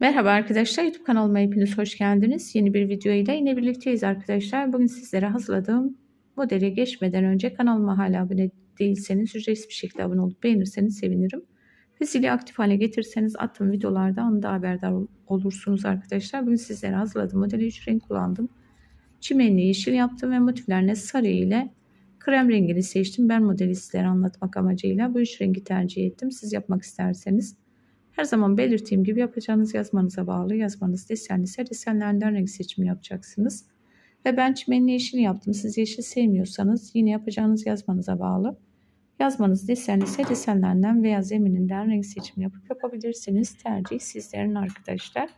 Merhaba arkadaşlar YouTube kanalıma hepiniz hoş geldiniz. Yeni bir video ile yine birlikteyiz arkadaşlar. Bugün sizlere hazırladığım modele geçmeden önce kanalıma hala abone değilseniz ücretsiz bir şekilde abone olup beğenirseniz sevinirim. Ve zili aktif hale getirirseniz attığım videolarda anında haberdar ol- olursunuz arkadaşlar. Bugün sizlere hazırladığım modeli 3 renk kullandım. Çimenli yeşil yaptım ve motiflerine sarı ile krem rengini seçtim. Ben modeli sizlere anlatmak amacıyla bu üç rengi tercih ettim. Siz yapmak isterseniz her zaman belirttiğim gibi yapacağınız yazmanıza bağlı. Yazmanız desenli ise desenlerden renk seçimi yapacaksınız. Ve ben çimenli yeşil yaptım. Siz yeşil sevmiyorsanız yine yapacağınız yazmanıza bağlı. Yazmanız desenli ise desenlerden veya zemininden renk seçimi yapıp yapabilirsiniz. Tercih sizlerin arkadaşlar.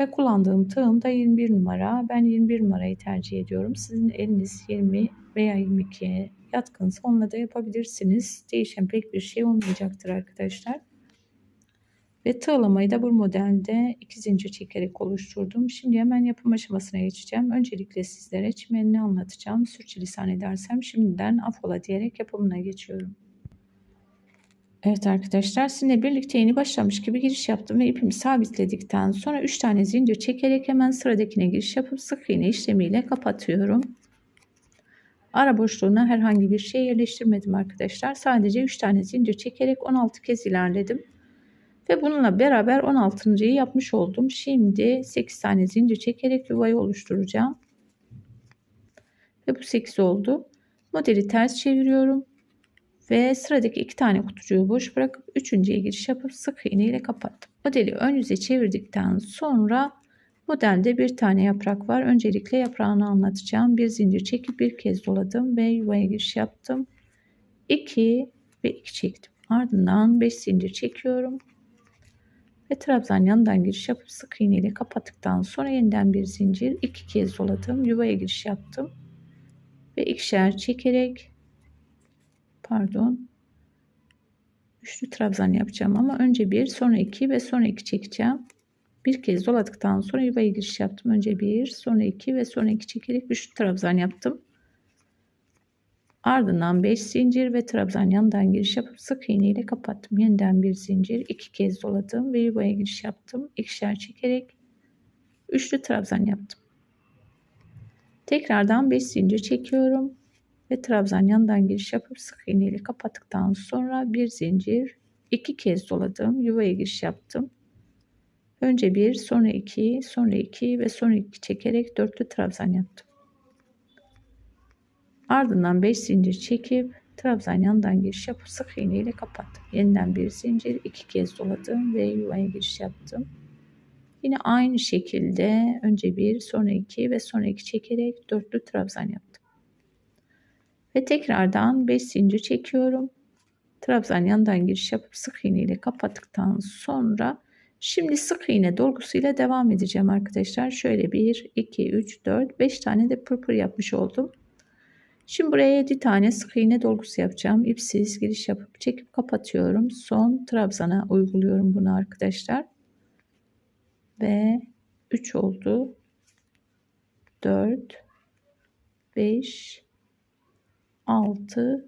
Ve kullandığım tığım da 21 numara. Ben 21 numarayı tercih ediyorum. Sizin eliniz 20 veya 22'ye yatkınsa onunla da yapabilirsiniz. Değişen pek bir şey olmayacaktır arkadaşlar. Ve tığlamayı da bu modelde iki zincir çekerek oluşturdum. Şimdi hemen yapım aşamasına geçeceğim. Öncelikle sizlere çimenini anlatacağım. Sürçülisan edersem şimdiden afola diyerek yapımına geçiyorum. Evet arkadaşlar sizinle birlikte yeni başlamış gibi giriş yaptım ve ipimi sabitledikten sonra 3 tane zincir çekerek hemen sıradakine giriş yapıp sık iğne işlemiyle kapatıyorum. Ara boşluğuna herhangi bir şey yerleştirmedim arkadaşlar. Sadece 3 tane zincir çekerek 16 kez ilerledim. Ve bununla beraber 16.yı yapmış oldum. Şimdi 8 tane zincir çekerek yuvayı oluşturacağım. Ve bu 8 oldu. Modeli ters çeviriyorum. Ve sıradaki iki tane kutucuğu boş bırakıp üçüncüye giriş yapıp sık iğne ile kapattım. Modeli ön yüze çevirdikten sonra modelde bir tane yaprak var. Öncelikle yaprağını anlatacağım. Bir zincir çekip bir kez doladım ve yuvaya giriş yaptım. 2 ve 2 çektim. Ardından 5 zincir çekiyorum ve trabzan yanından giriş yapıp sık iğne ile kapattıktan sonra yeniden bir zincir iki kez doladım yuvaya giriş yaptım. Ve ikişer çekerek pardon üçlü trabzan yapacağım ama önce bir sonra iki ve sonra iki çekeceğim. Bir kez doladıktan sonra yuvaya giriş yaptım önce bir sonra iki ve sonra iki çekerek üçlü trabzan yaptım Ardından 5 zincir ve trabzan yanından giriş yapıp sık iğne ile kapattım. Yeniden bir zincir, iki kez doladım ve yuvaya giriş yaptım. İkişer çekerek üçlü trabzan yaptım. Tekrardan 5 zincir çekiyorum ve trabzan yanından giriş yapıp sık iğne ile kapattıktan sonra bir zincir, iki kez doladım, yuvaya giriş yaptım. Önce bir, sonra iki, sonra iki ve sonra iki çekerek dörtlü trabzan yaptım. Ardından 5 zincir çekip trabzan yanından giriş yapıp sık iğne ile kapattım. Yeniden bir zincir iki kez doladım ve yuvaya giriş yaptım. Yine aynı şekilde önce bir sonra iki ve sonra iki çekerek dörtlü trabzan yaptım. Ve tekrardan 5 zincir çekiyorum. Trabzan yanından giriş yapıp sık iğne ile kapattıktan sonra şimdi sık iğne dolgusuyla devam edeceğim arkadaşlar. Şöyle 1, 2, 3, 4, 5 tane de pırpır yapmış oldum. Şimdi buraya 7 tane sık iğne dolgusu yapacağım. İpsiz giriş yapıp çekip kapatıyorum. Son trabzana uyguluyorum bunu arkadaşlar. Ve 3 oldu. 4 5 6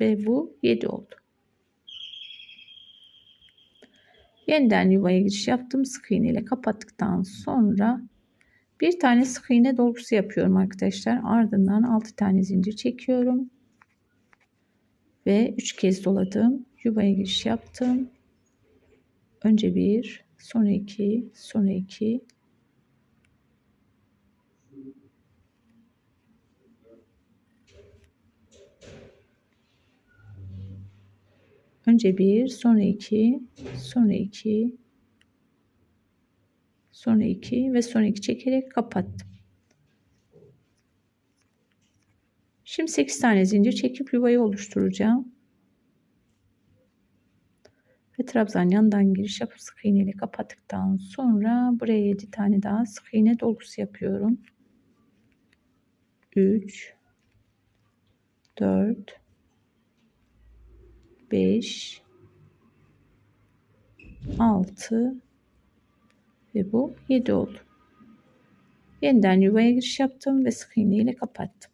ve bu 7 oldu. Yeniden yuvaya giriş yaptım. Sık iğne ile kapattıktan sonra bir tane sık iğne dolgusu yapıyorum arkadaşlar. Ardından 6 tane zincir çekiyorum. Ve 3 kez doladım. Yuvaya giriş yaptım. Önce bir, sonra iki, sonra iki. Önce bir, sonra iki, sonra iki, sonra 2 ve sonra 2 çekerek kapattım. Şimdi 8 tane zincir çekip yuvayı oluşturacağım. Ve trabzan yandan giriş yapıp sık iğne ile kapattıktan sonra buraya 7 tane daha sık iğne dolgusu yapıyorum. 3 4 5 6 ve bu 7 oldu. Yeniden yuvaya giriş yaptım ve sık iğne ile kapattım.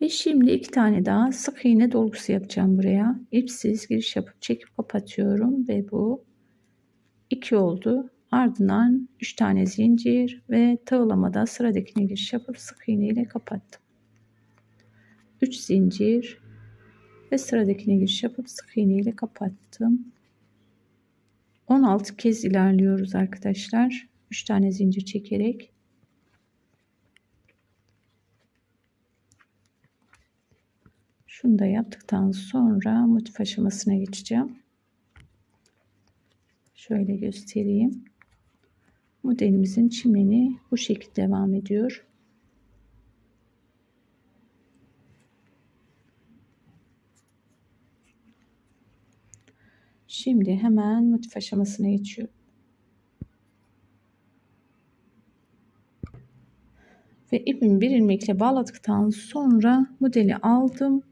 Ve şimdi iki tane daha sık iğne dolgusu yapacağım buraya. İpsiz giriş yapıp çekip kapatıyorum ve bu 2 oldu. Ardından 3 tane zincir ve tığlamada sıradakine giriş yapıp sık iğne ile kapattım. 3 zincir ve sıradakine giriş yapıp sık iğne ile kapattım. 16 kez ilerliyoruz arkadaşlar. 3 tane zincir çekerek Şunu da yaptıktan sonra motif aşamasına geçeceğim. Şöyle göstereyim. Modelimizin çimeni bu şekilde devam ediyor. Şimdi hemen motif aşamasına geçiyorum. Ve ipimi bir ilmekle bağladıktan sonra modeli aldım.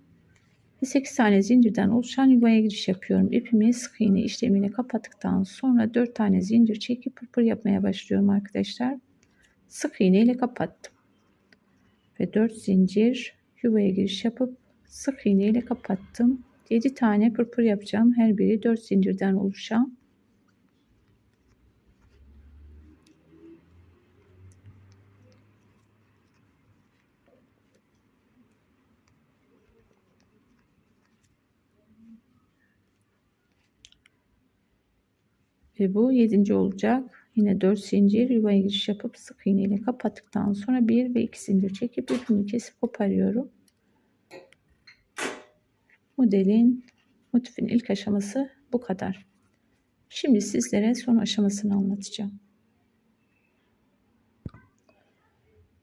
Ve 8 tane zincirden oluşan yuvaya giriş yapıyorum. İpimi sık iğne işlemiyle kapattıktan sonra 4 tane zincir çekip pırpır yapmaya başlıyorum arkadaşlar. Sık iğne ile kapattım. Ve 4 zincir yuvaya giriş yapıp sık iğne ile kapattım. 7 tane pırpır yapacağım. Her biri 4 zincirden oluşan. Ve bu 7. olacak. Yine 4 zincir yuvaya giriş yapıp sık iğne ile kapattıktan sonra 1 ve 2 zincir çekip ipimi kesip koparıyorum. Modelin motifin ilk aşaması bu kadar. Şimdi sizlere son aşamasını anlatacağım.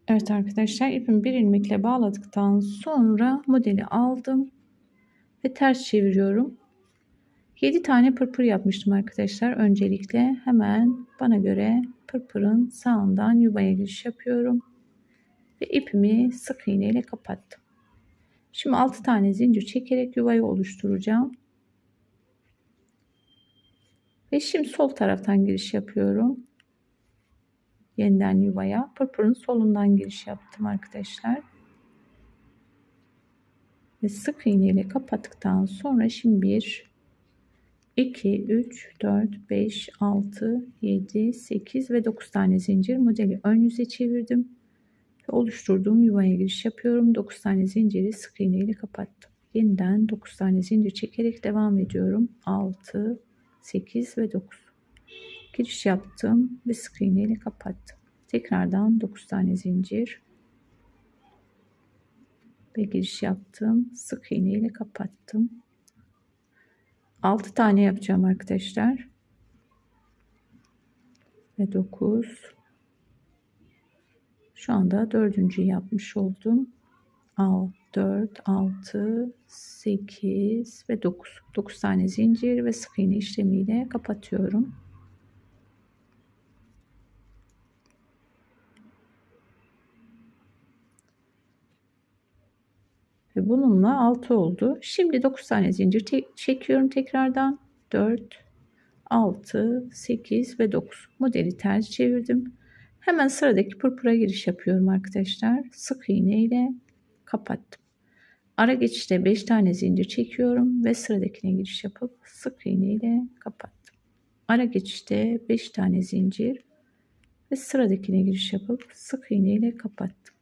Evet arkadaşlar ipimi bir ilmekle bağladıktan sonra modeli aldım ve ters çeviriyorum. 7 tane pırpır yapmıştım arkadaşlar. Öncelikle hemen bana göre pırpırın sağından yuvaya giriş yapıyorum. Ve ipimi sık iğne ile kapattım. Şimdi 6 tane zincir çekerek yuvayı oluşturacağım. Ve şimdi sol taraftan giriş yapıyorum. Yeniden yuvaya. Pırpırın solundan giriş yaptım arkadaşlar. Ve sık iğne ile kapattıktan sonra şimdi bir 2, 3, 4, 5, 6, 7, 8 ve 9 tane zincir modeli ön yüze çevirdim. Oluşturduğum yuvaya giriş yapıyorum. 9 tane zinciri sık iğne ile kapattım. Yeniden 9 tane zincir çekerek devam ediyorum. 6, 8 ve 9. Giriş yaptım ve sık iğne ile kapattım. Tekrardan 9 tane zincir ve giriş yaptım. Sık iğne ile kapattım. 6 tane yapacağım arkadaşlar. Ve 9. Şu anda dördüncü yapmış oldum. 6, 4, 6, 8 ve 9. 9 tane zincir ve sık iğne işlemiyle kapatıyorum. Ve bununla 6 oldu. Şimdi 9 tane zincir çekiyorum tekrardan. 4, 6, 8 ve 9. Modeli ters çevirdim. Hemen sıradaki pırpıra giriş yapıyorum arkadaşlar. Sık iğne ile kapattım. Ara geçişte 5 tane zincir çekiyorum ve sıradakine giriş yapıp sık iğne ile kapattım. Ara geçişte 5 tane zincir ve sıradakine giriş yapıp sık iğne ile kapattım.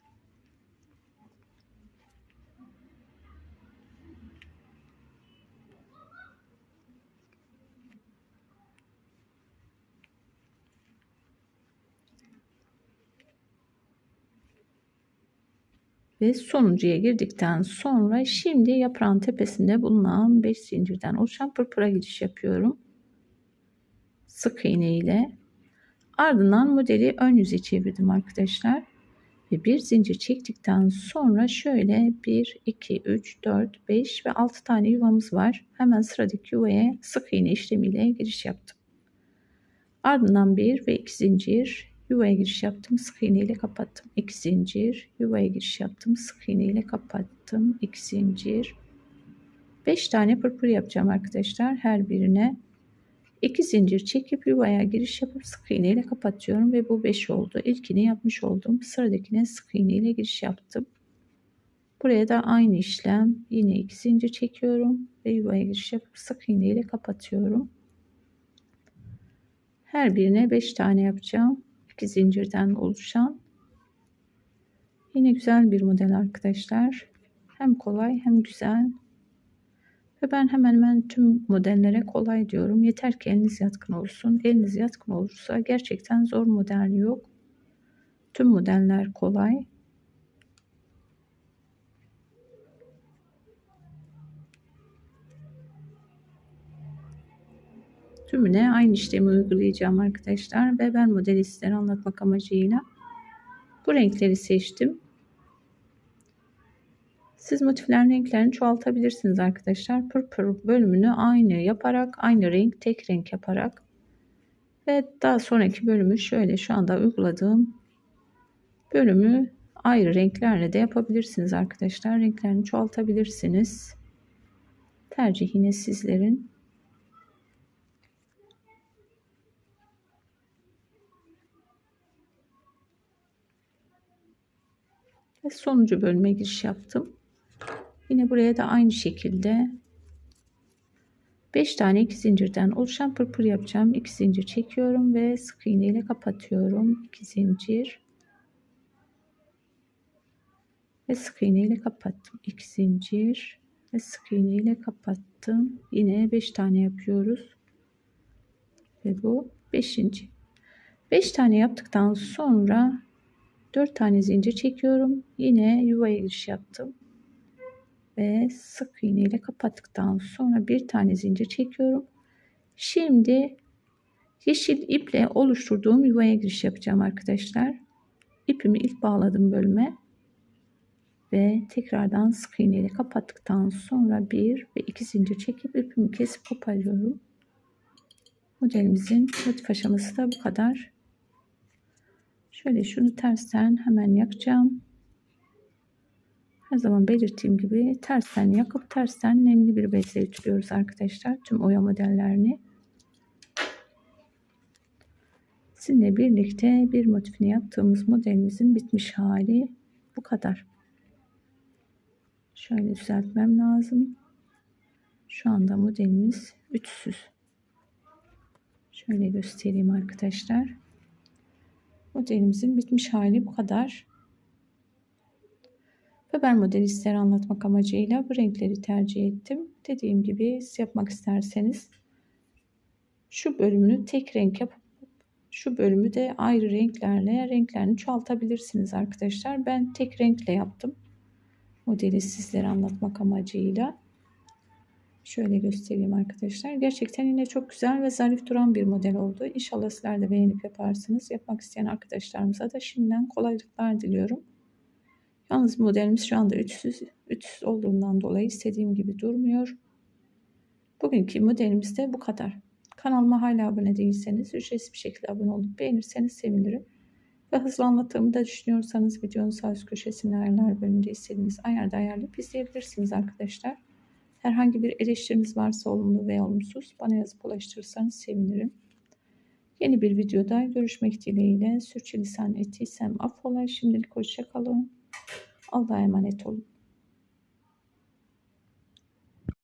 Ve sonuncuya girdikten sonra şimdi yaprağın tepesinde bulunan 5 zincirden oluşan pırpıra giriş yapıyorum. Sık iğne ile ardından modeli ön yüze çevirdim arkadaşlar. Ve bir zincir çektikten sonra şöyle 1, 2, 3, 4, 5 ve 6 tane yuvamız var. Hemen sıradaki yuvaya sık iğne işlemiyle giriş yaptım. Ardından 1 ve 2 zincir yuvaya giriş yaptım sık iğne ile kapattım. 2 zincir. Yuvaya giriş yaptım sık iğne ile kapattım. 2 zincir. 5 tane pırpır yapacağım arkadaşlar her birine. 2 zincir çekip yuvaya giriş yapıp sık iğne ile kapatıyorum ve bu 5 oldu. İlkini yapmış oldum. Sıradakine sık iğne ile giriş yaptım. Buraya da aynı işlem. Yine iki zincir çekiyorum ve yuvaya giriş yapıp sık iğne ile kapatıyorum. Her birine 5 tane yapacağım. 2 zincirden oluşan. Yine güzel bir model arkadaşlar. Hem kolay hem güzel. Ve ben hemen hemen tüm modellere kolay diyorum. Yeter ki eliniz yatkın olsun. Eliniz yatkın olursa gerçekten zor model yok. Tüm modeller kolay. Tümüne aynı işlemi uygulayacağım arkadaşlar. Ve ben modeli sizlere anlatmak amacıyla bu renkleri seçtim. Siz motiflerin renklerini çoğaltabilirsiniz arkadaşlar. Pırpır bölümünü aynı yaparak, aynı renk, tek renk yaparak ve daha sonraki bölümü şöyle şu anda uyguladığım bölümü ayrı renklerle de yapabilirsiniz arkadaşlar. Renklerini çoğaltabilirsiniz. Tercih sizlerin. Ve sonuncu bölüme giriş yaptım. Yine buraya da aynı şekilde 5 tane iki zincirden oluşan pırpır yapacağım. 2 zincir çekiyorum ve sık iğne ile kapatıyorum. 2 zincir ve sık iğne ile kapattım. 2 zincir ve sık iğne ile kapattım. Yine 5 tane yapıyoruz. Ve bu 5. 5 tane yaptıktan sonra 4 tane zincir çekiyorum. Yine yuvaya giriş yaptım. Ve sık iğne ile kapattıktan sonra bir tane zincir çekiyorum. Şimdi yeşil iple oluşturduğum yuvaya giriş yapacağım arkadaşlar. İpimi ilk bağladım bölüme. Ve tekrardan sık iğne ile kapattıktan sonra bir ve iki zincir çekip ipimi kesip koparıyorum. Modelimizin motif aşaması da bu kadar. Şöyle şunu tersten hemen yakacağım. Her zaman belirttiğim gibi tersten yakıp tersten nemli bir bezle ütülüyoruz arkadaşlar. Tüm oya modellerini. Sizinle birlikte bir motifini yaptığımız modelimizin bitmiş hali bu kadar. Şöyle düzeltmem lazım. Şu anda modelimiz ütüsüz. Şöyle göstereyim arkadaşlar. Modelimizin bitmiş hali bu kadar. Ve ben modeli sizlere anlatmak amacıyla bu renkleri tercih ettim. Dediğim gibi siz yapmak isterseniz şu bölümünü tek renk yapıp şu bölümü de ayrı renklerle renklerini çoğaltabilirsiniz arkadaşlar. Ben tek renkle yaptım. Modeli sizlere anlatmak amacıyla. Şöyle göstereyim arkadaşlar. Gerçekten yine çok güzel ve zarif duran bir model oldu. İnşallah sizler de beğenip yaparsınız. Yapmak isteyen arkadaşlarımıza da şimdiden kolaylıklar diliyorum. Yalnız modelimiz şu anda ütüsüz, ütüsüz olduğundan dolayı istediğim gibi durmuyor. Bugünkü modelimiz de bu kadar. Kanalıma hala abone değilseniz ücretsiz bir şekilde abone olup beğenirseniz sevinirim. Ve hızlı anlattığımı da düşünüyorsanız videonun sağ üst köşesinde ayarlar bölümünde istediğiniz ayarda ayarlayıp izleyebilirsiniz arkadaşlar. Herhangi bir eleştiriniz varsa olumlu ve olumsuz bana yazıp ulaştırırsanız sevinirim. Yeni bir videoda görüşmek dileğiyle. Sürçülisan ettiysem affola. Şimdilik hoşçakalın. Allah'a emanet olun.